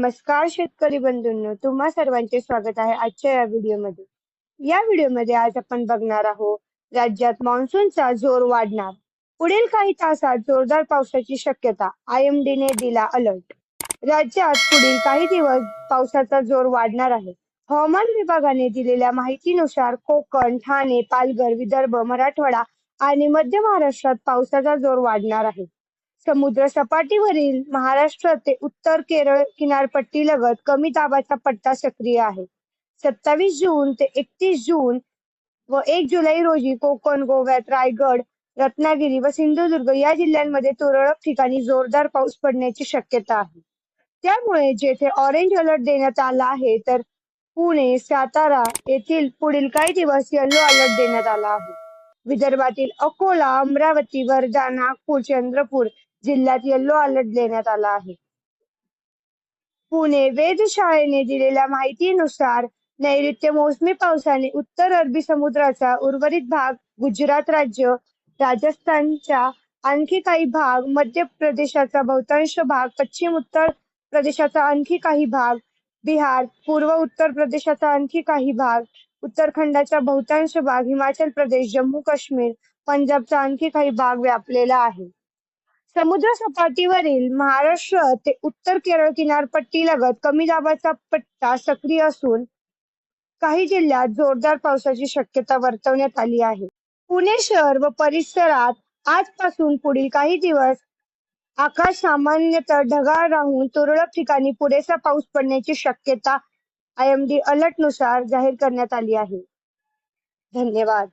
नमस्कार शेतकरी बंधूंनो तुम्हा सर्वांचे स्वागत आहे आजच्या या व्हिडिओमध्ये. या व्हिडिओमध्ये आज आपण बघणार आहोत राज्यात मान्सूनचा जोर वाढणार. पुढील काही तासात जोरदार पावसाची शक्यता आय एम डी ने दिला अलर्ट राज्यात पुढील काही दिवस पावसाचा जोर वाढणार आहे. हवामान विभागाने दिलेल्या माहितीनुसार कोकण ठाणे पालघर विदर्भ मराठवाडा आणि मध्य महाराष्ट्रात पावसाचा जोर वाढणार आहे. समुद्र सपाटीवरील महाराष्ट्र ते उत्तर केरळ किनारपट्टी लगत कमी दाबाचा पट्टा सक्रिय आहे. सत्तावीस जून ते एकतीस जून व एक जुलै रोजी कोकण गोव्यात रायगड रत्नागिरी व सिंधुदुर्ग या जिल्ह्यांमध्ये तुरळक ठिकाणी जोरदार पाऊस पडण्याची शक्यता आहे. त्यामुळे जेथे ऑरेंज अलर्ट देण्यात आला आहे तर पुणे सातारा येथील पुढील काही दिवस येलो अलर्ट देण्यात आला आहे. विदर्भातील अकोला अमरावती वर्धा नागपूर चंद्रपूर जिल्ह्यात येलो अलर्ट देण्यात आला आहे. पुणे वेधशाळेने दिलेल्या माहितीनुसार नैऋत्य मोसमी पावसाने उत्तर अरबी समुद्राचा उर्वरित भाग गुजरात राज्य राजस्थानच्या आणखी काही भाग मध्य प्रदेशाचा बहुतांश भाग पश्चिम उत्तर प्रदेशाचा आणखी काही भाग बिहार पूर्व उत्तर प्रदेशाचा आणखी काही भाग उत्तराखंडाचा बहुतांश भाग हिमाचल प्रदेश जम्मू काश्मीर पंजाबचा आणखी काही भाग व्यापलेला आहे. समुद्र सपाटीवरील महाराष्ट्र ते उत्तर केरळ किनारपट्टी लगत कमी दाबाचा पट्टा सक्रिय असून काही जिल्ह्यात जोरदार पावसाची शक्यता वर्तवण्यात आली आहे. पुणे शहर व परिसरात आजपासून पुढील काही दिवस आकाश सामान्यतः ढगाळ राहून तुरळक ठिकाणी पुरेसा पाऊस पडण्याची शक्यता आय एम डी अलर्टनुसार जाहीर करण्यात आली आहे. धन्यवाद.